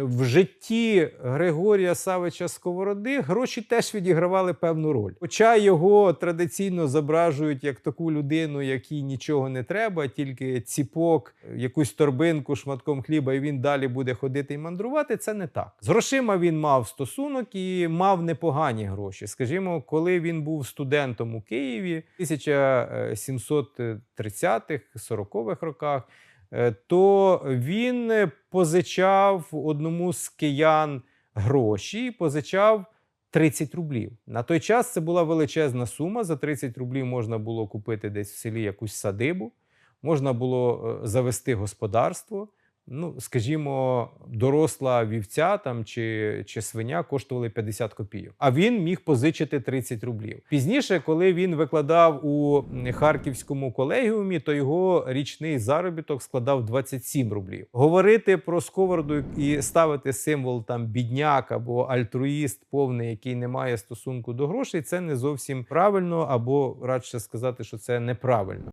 В житті Григорія Савича Сковороди гроші теж відігравали певну роль. Хоча його традиційно зображують як таку людину, якій нічого не треба, тільки ціпок, якусь торбинку, шматком хліба, і він далі буде ходити і мандрувати. Це не так. З грошима він мав стосунок і мав непогані гроші. Скажімо, коли він був студентом у Києві в 1730-х, 40-х роках. Е, то він е, позичав одному з киян гроші, позичав 30 рублів. На той час це була величезна сума. За 30 рублів можна було купити десь в селі якусь садибу, можна було е, завести господарство. Ну, скажімо, доросла вівця там чи, чи свиня коштували 50 копійок. А він міг позичити 30 рублів. Пізніше, коли він викладав у Харківському колегіумі, то його річний заробіток складав 27 рублів. Говорити про сковороду і ставити символ там бідняк або альтруїст повний, який не має стосунку до грошей, це не зовсім правильно, або радше сказати, що це неправильно.